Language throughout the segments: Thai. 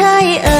ช่เออ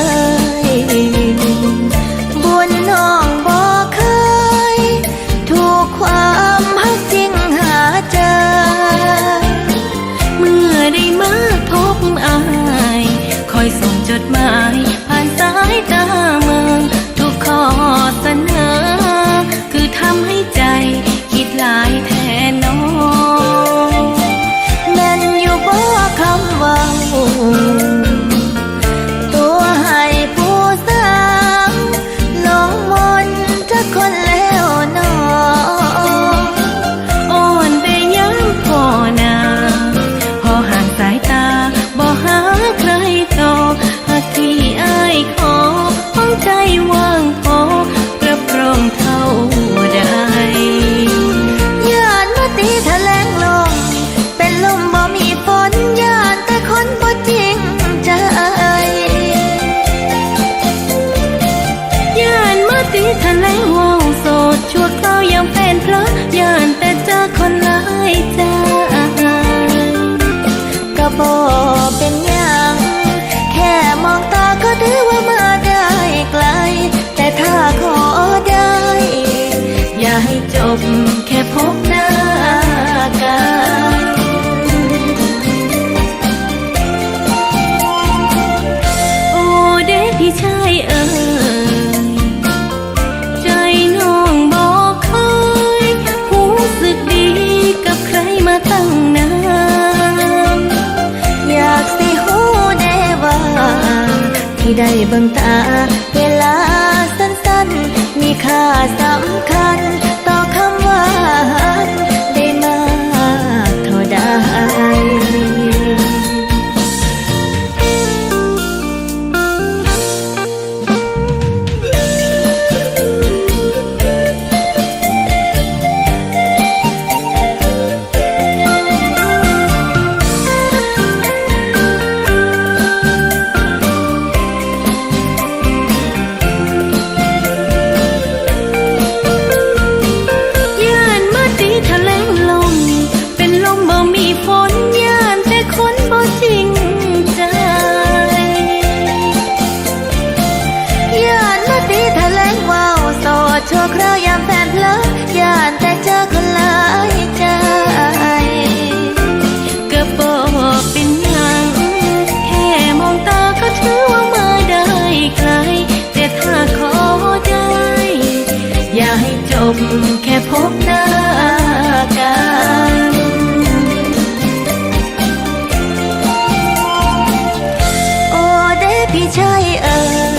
เบิ่งตา เวลาสั้นๆ มีค่าสำคัญ พบหน้ากันโอ้เด้พี่ชายเอ๋ย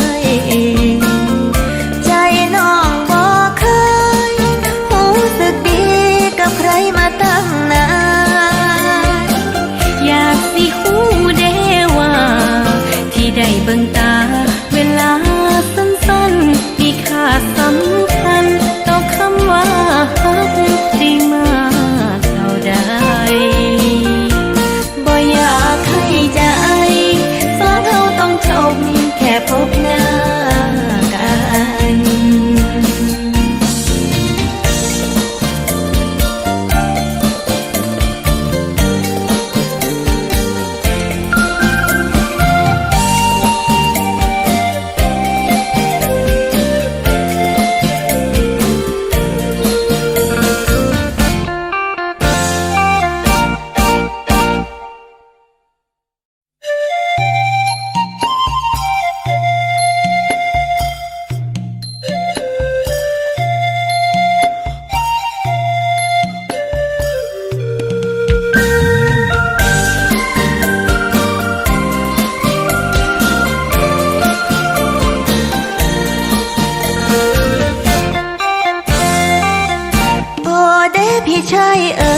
差一点